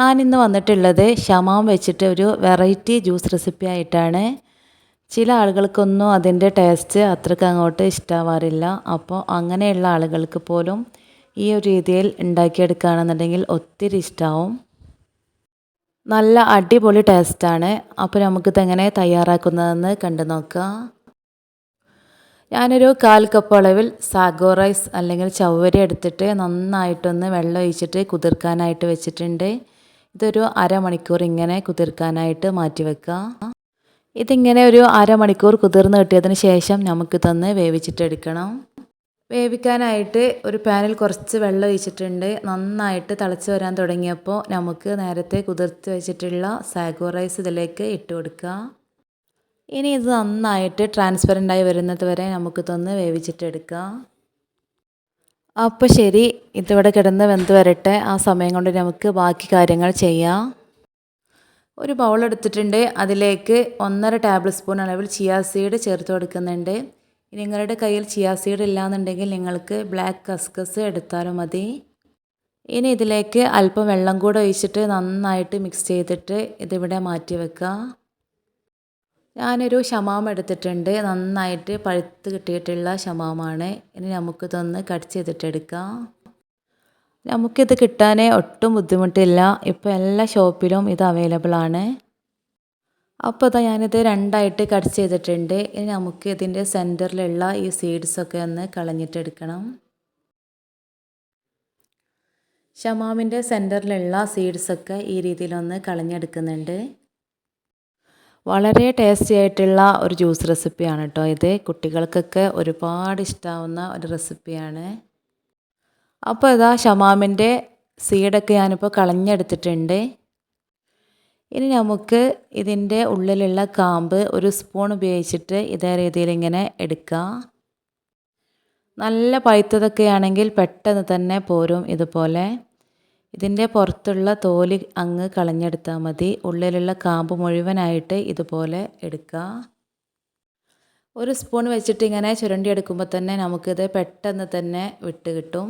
ഞാനിന്ന് വന്നിട്ടുള്ളത് ഷമാം വെച്ചിട്ട് ഒരു വെറൈറ്റി ജ്യൂസ് റെസിപ്പി ആയിട്ടാണ്. ചില ആളുകൾക്കൊന്നും അതിന്റെ ടേസ്റ്റ് അത്രയ്ക്ക് അങ്ങോട്ട് ഇഷ്ടമാവാറില്ല അപ്പോൾ അങ്ങനെയുള്ള ആളുകൾക്ക് പോലും ഈ ഒരു രീതിയിൽ ഉണ്ടാക്കിയെടുക്കുകയാണെന്നുണ്ടെങ്കിൽ ഒത്തിരി ഇഷ്ടമാവും നല്ല അടിപൊളി ടേസ്റ്റാണ്. അപ്പോൾ നമുക്കിത് എങ്ങനെ തയ്യാറാക്കുന്നതെന്ന് കണ്ടു നോക്കാം. ഞാനൊരു കാൽ കപ്പ് അളവിൽ സാഗോ റൈസ് അല്ലെങ്കിൽ ചവ്വരി എടുത്തിട്ട് നന്നായിട്ടൊന്ന് വെള്ളം ഒഴിച്ചിട്ട് കുതിർക്കാനായിട്ട് വെച്ചിട്ടുണ്ട്. ഇതൊരു അരമണിക്കൂർ ഇങ്ങനെ കുതിർക്കാനായിട്ട് മാറ്റി വെക്കുക. ഇതിങ്ങനെ ഒരു അരമണിക്കൂർ കുതിർന്ന് കിട്ടിയതിന് ശേഷം നമുക്ക് നമുക്കിതൊന്ന് വേവിച്ചിട്ടെടുക്കണം വേവിക്കാനായിട്ട് ഒരു പാനിൽ കുറച്ച് വെള്ളം ഒഴിച്ചിട്ടുണ്ട്. നന്നായിട്ട് തിളച്ച് വരാൻ തുടങ്ങിയപ്പോൾ നമുക്ക് നേരത്തെ കുതിർത്ത് വെച്ചിട്ടുള്ള സാഗോ റൈസ് ഇതിലേക്ക് ഇട്ട് കൊടുക്കുക. ഇനി ഇത് നന്നായിട്ട് ട്രാൻസ്പെറന്റായി വരുന്നത് വരെ നമുക്കിതൊന്ന് വേവിച്ചിട്ടെടുക്കാം അപ്പോൾ ശരി ഇതിവിടെ കിടന്ന് വെന്ത് വരട്ടെ. ആ സമയം കൊണ്ട് നമുക്ക് ബാക്കി കാര്യങ്ങൾ ചെയ്യാം. ഒരു ബൗൾ എടുത്തിട്ടുണ്ട്. അതിലേക്ക് ഒന്നര ടേബിൾ സ്പൂൺ അളവിൽ ചിയാ സീഡ് ചേർത്ത് കൊടുക്കുന്നുണ്ട്. നിങ്ങളുടെ കയ്യിൽ ചിയാ സീഡ് ഇല്ലാന്നുണ്ടെങ്കിൽ നിങ്ങൾക്ക് ബ്ലാക്ക് കസ്കസ് എടുത്താലും മതി. ഇനി ഇതിലേക്ക് അല്പം വെള്ളം കൂടെ ഒഴിച്ചിട്ട് നന്നായിട്ട് മിക്സ് ചെയ്തിട്ട് ഇതിവിടെ മാറ്റി വെക്കുക ഞാനൊരു ഷമാം എടുത്തിട്ടുണ്ട്. നന്നായിട്ട് പഴുത്ത് കിട്ടിയിട്ടുള്ള ഷമാമാണ്. ഇനി നമുക്കിതൊന്ന് കട്ട് ചെയ്തിട്ടെടുക്കാം. നമുക്കിത് കിട്ടാനേ ഒട്ടും ബുദ്ധിമുട്ടില്ല. ഇപ്പോൾ എല്ലാ ഷോപ്പിലും ഇത് അവൈലബിൾ ആണ്. അപ്പോൾ ഇതാ ഞാനിത് രണ്ടായിട്ട് കട്ട് ചെയ്തിട്ടുണ്ട്. ഇനി നമുക്ക് ഇതിന്റെ സെന്ററിലുള്ള ഈ സീഡ്സൊക്കെ ഒന്ന് കളഞ്ഞിട്ടെടുക്കണം. ഷമാമിന്റെ സെന്ററിലുള്ള സീഡ്സൊക്കെ ഈ രീതിയിലൊന്ന് കളഞ്ഞെടുക്കുന്നുണ്ട്. വളരെ ടേസ്റ്റി ആയിട്ടുള്ള ഒരു ജ്യൂസ് റെസിപ്പിയാണ് കേട്ടോ ഇത്. കുട്ടികൾക്കൊക്കെ ഒരുപാട് ഇഷ്ടാവുന്ന ഒരു റെസിപ്പിയാണ് അപ്പോൾ ഇതാ ഷമാമിന്റെ സീഡൊക്കെ ഞാനിപ്പോൾ കളഞ്ഞെടുത്തിട്ടുണ്ട്. ഇനി നമുക്ക് ഇതിന്റെ ഉള്ളിലുള്ള കാമ്പ് ഒരു സ്പൂൺ ഉപയോഗിച്ചിട്ട് ഇതേ രീതിയിൽ ഇങ്ങനെ എടുക്കാം. നല്ല പഴുത്തതൊക്കെ ആണെങ്കിൽ പെട്ടെന്ന് തന്നെ പോരും ഇതുപോലെ. ഇതിന്റെ പുറത്തുള്ള തോൽ അങ്ങ് കളഞ്ഞെടുത്താൽ മതി. ഉള്ളിലുള്ള കാമ്പ് മുഴുവനായിട്ട് ഇതുപോലെ എടുക്കുക ഒരു സ്പൂൺ വെച്ചിട്ട് ഇങ്ങനെ ചുരണ്ടി എടുക്കുമ്പോൾ തന്നെ നമുക്കിത് പെട്ടെന്ന് തന്നെ വിട്ട് കിട്ടും.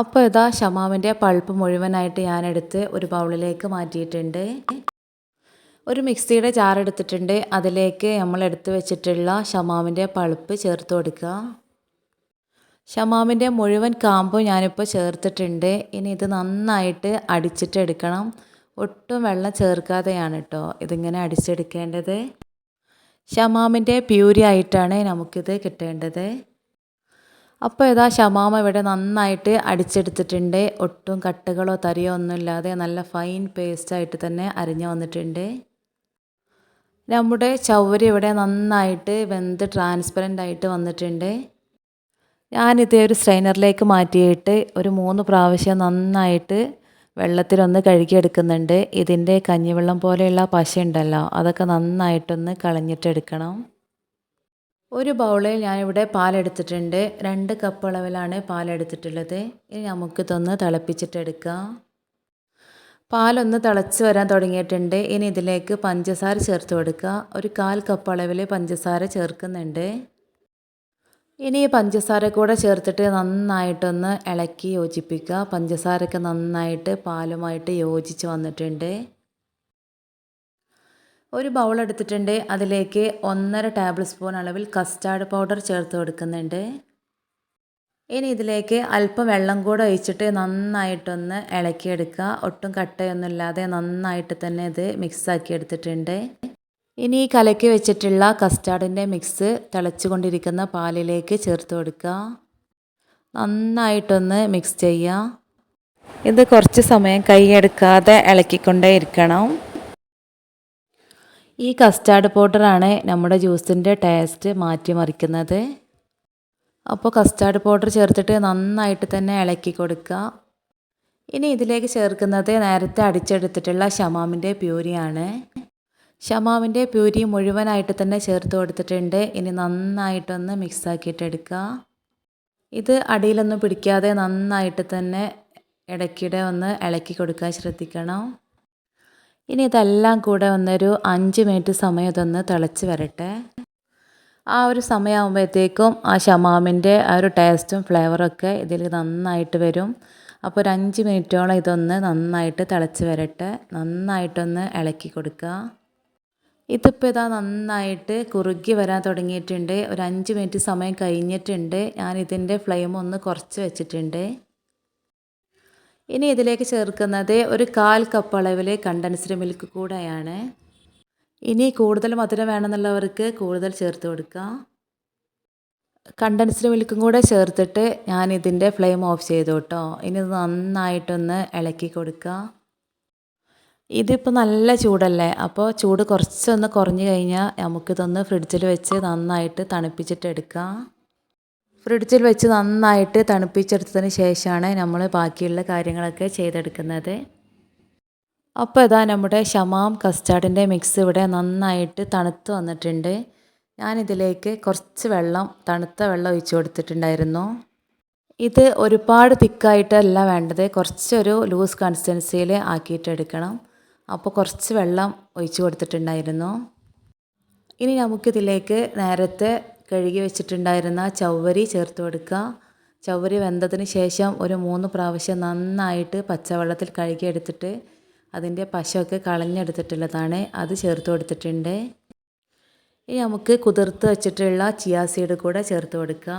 അപ്പോൾ ഇതാ ഷമാമിന്റെ പൾപ്പ് മുഴുവനായിട്ട് ഞാനെടുത്ത് ഒരു ബൗളിലേക്ക് മാറ്റിയിട്ടുണ്ട്. ഒരു മിക്സിയുടെ ജാർ എടുത്തിട്ടുണ്ട്. അതിലേക്ക് നമ്മൾ എടുത്ത് വെച്ചിട്ടുള്ള ഷമാമിന്റെ പൾപ്പ് ചേർത്ത് കൊടുക്കുക. ഷമാമിന്റെ മുഴുവൻ കാമ്പും ഞാനിപ്പോൾ ചേർത്തിട്ടുണ്ട്. ഇനി ഇത് നന്നായിട്ട് അടിച്ചിട്ടെടുക്കണം ഒട്ടും വെള്ളം ചേർക്കാതെയാണ് കേട്ടോ ഇതിങ്ങനെ അടിച്ചെടുക്കേണ്ടത്. ഷമാമിന്റെ പ്യൂരി ആയിട്ടാണ് നമുക്കിത് കിട്ടേണ്ടത്. അപ്പോൾ ഇതാ ഷമാമ ഇവിടെ നന്നായിട്ട് അടിച്ചെടുത്തിട്ടുണ്ട്. ഒട്ടും കട്ടുകളോ തരിയോ ഒന്നുമില്ലാതെ നല്ല ഫൈൻ പേസ്റ്റായിട്ട് തന്നെ അരിഞ്ഞു വന്നിട്ടുണ്ട്. നമ്മുടെ ചവരി ഇവിടെ നന്നായിട്ട് വെന്ത് ട്രാൻസ്പെറന്റ് ആയിട്ട് വന്നിട്ടുണ്ട്. ഞാനിത് ഒരു സ്ട്രെയിനറിലേക്ക് മാറ്റിയിട്ട് ഒരു മൂന്ന് പ്രാവശ്യം നന്നായിട്ട് വെള്ളത്തിലൊന്ന് കഴുകിയെടുക്കുന്നുണ്ട്. ഇതിന്റെ കഞ്ഞിവെള്ളം പോലെയുള്ള പശ ഉണ്ടല്ലോ അതൊക്കെ നന്നായിട്ടൊന്ന് കളഞ്ഞിട്ടെടുക്കണം. ഒരു ബൗളിൽ ഞാനിവിടെ പാലെടുത്തിട്ടുണ്ട്. രണ്ട് കപ്പ് അളവിലാണ് പാലെടുത്തിട്ടുള്ളത്. ഇനി നമുക്കിതൊന്ന് തിളപ്പിച്ചിട്ടെടുക്കാം. പാലൊന്ന് തിളച്ച് വരാൻ തുടങ്ങിയിട്ടുണ്ട്. ഇനി ഇതിലേക്ക് പഞ്ചസാര ചേർത്ത് കൊടുക്കുക ഒരു കാൽ കപ്പ് അളവിൽ പഞ്ചസാര ചേർക്കുന്നുണ്ട്. ഇനി പഞ്ചസാര കൂടെ ചേർത്തിട്ട് നന്നായിട്ടൊന്ന് ഇളക്കി യോജിപ്പിക്കുക. പഞ്ചസാരയൊക്കെ നന്നായിട്ട് പാലുമായിട്ട് യോജിച്ച് വന്നിട്ടുണ്ട്. ഒരു ബൗൾ എടുത്തിട്ടുണ്ട്. അതിലേക്ക് ഒന്നര ടേബിൾ സ്പൂൺ അളവിൽ കസ്റ്റാർഡ് പൗഡർ ചേർത്ത് കൊടുക്കുന്നുണ്ട്. ഇനി ഇതിലേക്ക് അല്പം വെള്ളം കൂടെ ഒഴിച്ചിട്ട് നന്നായിട്ടൊന്ന് ഇളക്കിയെടുക്കുക. ഒട്ടും കട്ടയൊന്നുമില്ലാതെ നന്നായിട്ട് തന്നെ ഇത് മിക്സാക്കി എടുത്തിട്ടുണ്ട്. ഇനി ഈ കലക്കി വെച്ചിട്ടുള്ള കസ്റ്റാർഡിന്റെ മിക്സ് തിളച്ചുകൊണ്ടിരിക്കുന്ന പാലിലേക്ക് ചേർത്ത് കൊടുക്കുക. നന്നായിട്ടൊന്ന് മിക്സ് ചെയ്യുക. ഇത് കുറച്ച് സമയം കൈയെടുക്കാതെ ഇളക്കിക്കൊണ്ടേ ഇരിക്കണം. ഈ കസ്റ്റാർഡ് പൗഡറാണ് നമ്മുടെ ജ്യൂസിന്റെ ടേസ്റ്റ് മാറ്റിമറിക്കുന്നത്. അപ്പോൾ കസ്റ്റാർഡ് പൗഡർ ചേർത്തിട്ട് നന്നായിട്ട് തന്നെ ഇളക്കി കൊടുക്കുക. ഇനി ഇതിലേക്ക് ചേർക്കുന്നത് നേരത്തെ അടിച്ചെടുത്തിട്ടുള്ള ഷമാമിന്റെ പ്യൂരിയാണ്. ഷമാവിന്റെ പ്യൂരി മുഴുവനായിട്ട് തന്നെ ചേർത്ത് കൊടുത്തിട്ടുണ്ട്. ഇനി നന്നായിട്ടൊന്ന് മിക്സാക്കിയിട്ടെടുക്കുക. ഇത് അടിയിലൊന്നും പിടിക്കാതെ നന്നായിട്ട് തന്നെ ഇടയ്ക്കിടെ ഒന്ന് ഇളക്കി കൊടുക്കാൻ ശ്രദ്ധിക്കണം. ഇനി ഇതെല്ലാം കൂടെ ഒന്നൊരു അഞ്ച് മിനിറ്റ് സമയം ഇതൊന്ന് തിളച്ച് വരട്ടെ. ആ ഒരു സമയമാകുമ്പോഴത്തേക്കും ആ ഷമാമിന്റെ ആ ഒരു ടേസ്റ്റും ഫ്ലേവറൊക്കെ ഇതിൽ നന്നായിട്ട് വരും. അപ്പോൾ ഒരു അഞ്ച് മിനിറ്റോളം ഇതൊന്ന് നന്നായിട്ട് തിളച്ച് വരട്ടെ. നന്നായിട്ടൊന്ന് ഇളക്കി കൊടുക്കുക. ഇതിപ്പോൾ ഇതാ നന്നായിട്ട് കുറുകി വരാൻ തുടങ്ങിയിട്ടുണ്ട്. ഒരു അഞ്ച് മിനിറ്റ് സമയം കഴിഞ്ഞിട്ടുണ്ട്. ഞാൻ ഇതിന്റെ ഫ്ലെയിം ഒന്ന് കുറച്ച് വെച്ചിട്ടുണ്ട്. ഇനി ഇതിലേക്ക് ചേർക്കുന്നത് ഒരു കാൽ കപ്പ് അളവിൽ കണ്ടൻസ്ഡ് മിൽക്ക് കൂടെയാണ്. ഇനി കൂടുതൽ മധുരം വേണമെന്നുള്ളവർക്ക് കൂടുതൽ ചേർത്ത് കൊടുക്കാം. കണ്ടൻസ്ഡ് മിൽക്കും കൂടെ ചേർത്തിട്ട് ഞാൻ ഇതിന്റെ ഫ്ലെയിം ഓഫ് ചെയ്തു കേട്ടോ. ഇനി നന്നായിട്ടൊന്ന് ഇളക്കി കൊടുക്കുക ഇതിപ്പോൾ നല്ല ചൂടല്ലേ? അപ്പോൾ ചൂട് കുറച്ചൊന്ന് കുറഞ്ഞു കഴിഞ്ഞാൽ നമുക്കിതൊന്ന് ഫ്രിഡ്ജിൽ വെച്ച് നന്നായിട്ട് തണുപ്പിച്ചിട്ട് എടുക്കാം. ഫ്രിഡ്ജിൽ വെച്ച് നന്നായിട്ട് തണുപ്പിച്ചെടുത്തതിന് ശേഷമാണ് നമ്മൾ ബാക്കിയുള്ള കാര്യങ്ങളൊക്കെ ചെയ്തെടുക്കുന്നത്. അപ്പോൾ ഇതാ നമ്മുടെ ഷമാം കസ്റ്റാർഡിന്റെ മിക്സ് ഇവിടെ നന്നായിട്ട് തണുത്ത് വന്നിട്ടുണ്ട്. ഞാനിതിലേക്ക് കുറച്ച് വെള്ളം തണുത്ത വെള്ളം ഒഴിച്ചു കൊടുത്തിട്ടുണ്ടായിരുന്നു. ഇത് ഒരുപാട് തിക്കായിട്ടല്ല വേണ്ടത്. കുറച്ചൊരു ലൂസ് കൺസിസ്റ്റൻസിയിൽ ആക്കിയിട്ടെടുക്കണം. അപ്പോൾ കുറച്ച് വെള്ളം ഒഴിച്ച് കൊടുത്തിട്ടുണ്ടായിരുന്നു. ഇനി നമുക്കിതിലേക്ക് നേരത്തെ കഴുകി വെച്ചിട്ടുണ്ടായിരുന്ന ചവ്വരി ചേർത്ത് കൊടുക്കുക ചവ്വരി വെന്തതിന് ശേഷം ഒരു മൂന്ന് പ്രാവശ്യം നന്നായിട്ട് പച്ചവെള്ളത്തിൽ കഴുകിയെടുത്തിട്ട് അതിന്റെ പശയൊക്കെ കളഞ്ഞെടുത്തിട്ടുള്ളതാണ്. അത് ചേർത്ത് കൊടുത്തിട്ടുണ്ട്. ഇനി നമുക്ക് കുതിർത്ത് വെച്ചിട്ടുള്ള ചിയാ സീഡ് കൂടെ ചേർത്ത് കൊടുക്കുക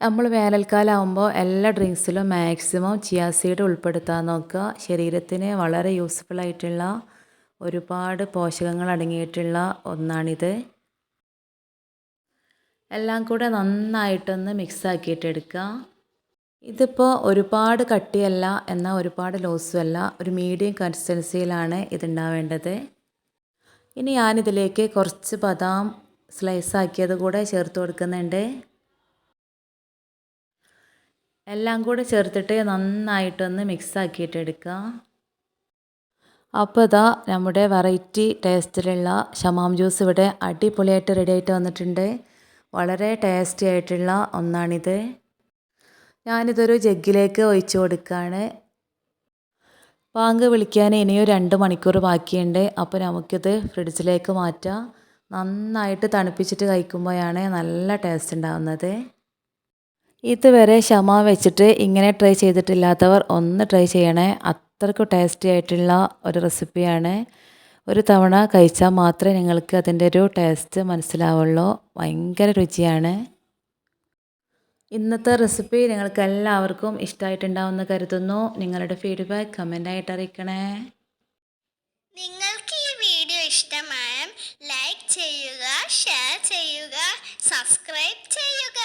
നമ്മൾ വേനൽക്കാലമാകുമ്പോൾ എല്ലാ ഡ്രിങ്ക്സിലും മാക്സിമം ചിയാ സീഡ് ഉൾപ്പെടുത്താൻ നോക്കുക. ശരീരത്തിന് വളരെ യൂസ്ഫുൾ ആയിട്ടുള്ള ഒരുപാട് പോഷകങ്ങൾ അടങ്ങിയിട്ടുള്ള ഒന്നാണിത്. എല്ലാം കൂടെ നന്നായിട്ടൊന്ന് മിക്സ് ആക്കിയിട്ട് എടുക്കുക. ഇതിപ്പോൾ ഒരുപാട് കട്ടിയല്ല എന്നാൽ ഒരുപാട് ലോസും അല്ല. ഒരു മീഡിയം കൺസിസ്റ്റൻസിയിലാണ് ഇതുണ്ടാവേണ്ടത്. ഇനി ഞാനിതിലേക്ക് കുറച്ച് ബദാം സ്ലൈസ് ആക്കിയത് കൂടെ ചേർത്ത് കൊടുക്കുന്നുണ്ട്. എല്ലാം കൂടെ ചേർത്തിട്ട് നന്നായിട്ടൊന്ന് മിക്സ് ആക്കിയിട്ട് എടുക്കുക അപ്പോൾ ഇതാ നമ്മുടെ വെറൈറ്റി ടേസ്റ്റിലുള്ള ഷമാം ജ്യൂസ് ഇവിടെ അടിപൊളിയായിട്ട് റെഡി ആയിട്ട് വന്നിട്ടുണ്ട്. വളരെ ടേസ്റ്റി ആയിട്ടുള്ള ഒന്നാണിത്. ഞാനിതൊരു ജഗ്ഗിലേക്ക് ഒഴിച്ച് കൊടുക്കുകയാണ് പാങ്ക് വിളിക്കാൻ ഇനിയും രണ്ട് മണിക്കൂർ ബാക്കിയുണ്ട്. അപ്പോൾ നമുക്കിത് ഫ്രിഡ്ജിലേക്ക് മാറ്റാം. നന്നായിട്ട് തണുപ്പിച്ചിട്ട് കഴിക്കുമ്പോഴാണ് നല്ല ടേസ്റ്റ് ഉണ്ടാകുന്നത് ഇതുവരെ ക്ഷമ വെച്ചിട്ട് ഇങ്ങനെ ട്രൈ ചെയ്തിട്ടില്ലാത്തവർ ഒന്ന് ട്രൈ ചെയ്യണേ. അത്രയ്ക്ക് ടേസ്റ്റി ആയിട്ടുള്ള ഒരു റെസിപ്പിയാണ് ഒരു തവണ കഴിച്ചാൽ മാത്രമേ നിങ്ങൾക്ക് അതിന്റെ ഒരു ടേസ്റ്റ് മനസ്സിലാവുള്ളൂ. ഭയങ്കര രുചിയാണ്. ഇന്നത്തെ റെസിപ്പി നിങ്ങൾക്ക് എല്ലാവർക്കും ഇഷ്ടമായിട്ടുണ്ടാവുമെന്ന് കരുതുന്നു. നിങ്ങളുടെ ഫീഡ്ബാക്ക് കമന്റായിട്ട് അറിയിക്കണേ. നിങ്ങൾക്ക് ഈ വീഡിയോ ഇഷ്ടമായ ലൈക്ക് ചെയ്യുക ഷെയർ ചെയ്യുക സബ്സ്ക്രൈബ് ചെയ്യുക.